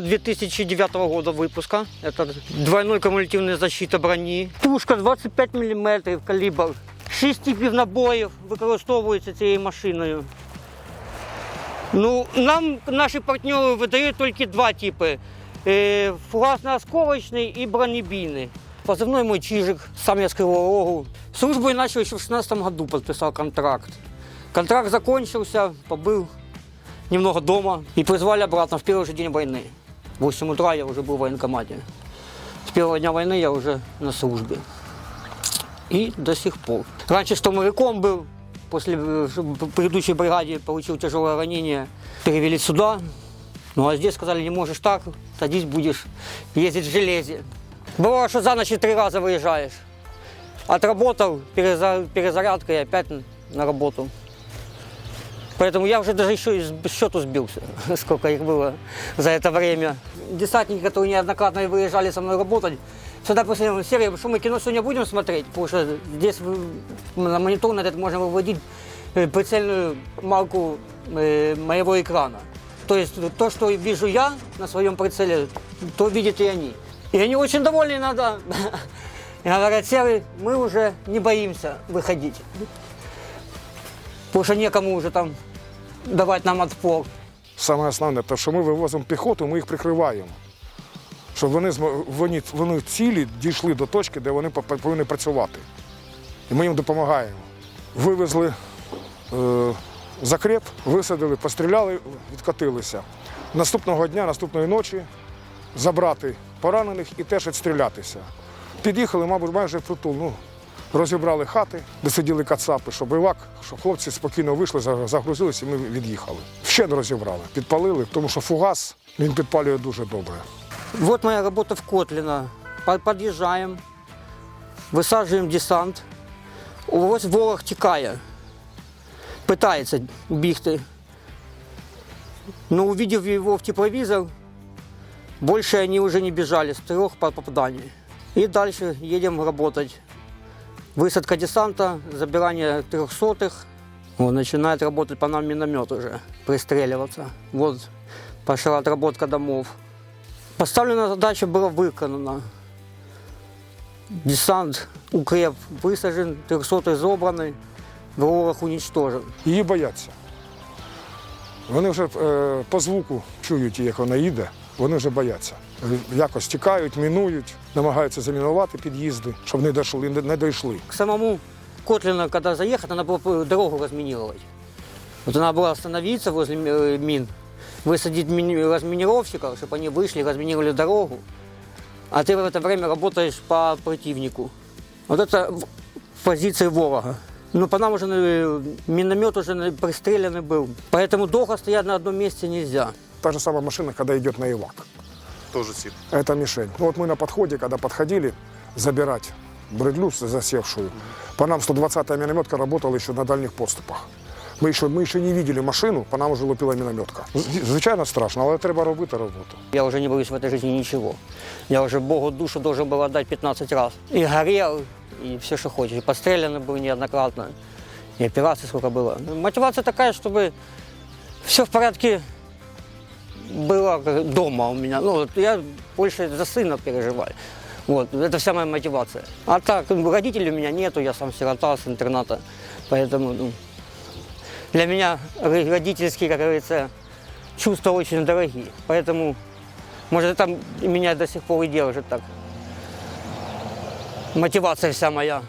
2009 года выпуска. Это двойной кумулятивная защита броні. Пушка 25 мм калібр. Шість типів набоїв використовуються цією машиною. Ну, нам наші партнери видають тільки два типи: е, фугасно-осколочний і бронебійний. Позывной мой Чижик, сам я с Кривого Рогу. Службу я начал еще в 16 году, подписал контракт. Контракт закончился, побыл немного дома и призвали обратно в первый же день войны. В 8 утра я уже был в военкомате. С первого дня войны я уже на службе. И до сих пор. Раньше штурмовиком был, после э, предыдущей бригаде получил тяжелое ранение, перевели сюда. Ну а здесь сказали, не можешь так, садись будешь ездить в железе. Бывало, что за ночь три раза выезжаешь. Отработал, переза- перезарядка и опять на работу. Поэтому я уже даже еще и счету сбился, сколько их было за это время. Десантники, которые неоднократно выезжали со мной работать, всегда после серии, что мы кино сегодня будем смотреть, потому что здесь вы- на монитор на этот можно выводить э, прицельную марку э, моего экрана. То есть то, что вижу я на своем прицеле, то видят и они. И они очень довольны иногда. И говорят, Серый, мы уже не боимся выходить. Потому что некому уже там давать нам отпор. Саме основне, те, що ми вивозимо піхоту, ми їх прикриваємо. Щоб вони, вони, вони цілі дійшли до точки, де вони повинні працювати. І ми їм допомагаємо. Вивезли е, закреп, висадили, постріляли, відкатилися. Наступного дня, наступної ночі забрати поранених і теж відстрілятися. Під'їхали, мабуть, майже впритул. Ну, розібрали хати, де сиділи кацапи, щоб івак, щоб хлопці спокійно вийшли, за- загрузилися, і ми від'їхали. Ще не розібрали, підпалили, тому що фугас він підпалює дуже добре. Вот моя работа в Котлино. По- Подъезжаем, высаживаем десант. Ось ворог тікає. Пытается бігти. Но увидев его в тепловизор, больше они уже не бежали с трех по- попаданий. И дальше едем работать. Высадка десанта, забирание трехсотых. Вот, начинает работать по нам миномет уже, пристреливаться. Вот пошла отработка домов. Поставлена задача была виконана. Десант, укреп висаджен, 300 зобраний, ворог уничтожен. Її бояться. Вони вже е, по звуку чують, як вона їде, вони вже бояться. Якось тікають, мінують, намагаються замінувати під'їзди, щоб не дійшли, не дійшли. К самому Котлину, когда заехать, надо было дорогу разминировать. Вот надо было остановиться возле э, мин, высадить мини- разминировщиков, чтобы они вышли, разминировали дорогу. А ты в это время работаешь по противнику. Вот это в- позиции ворога. Ну, по нам уже э, миномет уже э, пристреляный был. Поэтому долго стоять на одном месте нельзя. Та же самая машина, когда идет на ивак. Тоже ціль. Это мишень. Ну вот мы на подходе, когда подходили забирать бредлю засевшую, по нам 120-я минометка работала еще на дальних подступах. Ми ще, ми ще не видели машину, по нам уже лупила мінометка. З- Звичайно, страшно, але треба робити роботу. Я уже не боюсь в этой жизни ничего. Я уже Богу душу должен был отдать 15 раз. И горел, и все, что хочешь. И пострелян был неоднократно. И операций сколько было. Мотивация такая, чтобы все в порядке было как дома у меня. Ну, вот я больше за сына переживаю. Вот, это вся моя мотивация. А так, ну, родителей у меня нету, я сам сирота с интерната. Поэтому ну, для меня ро- родительские, как говорится, чувства очень дорогие. Поэтому, может, это меня до сих пор и держит так. Мотивация вся моя.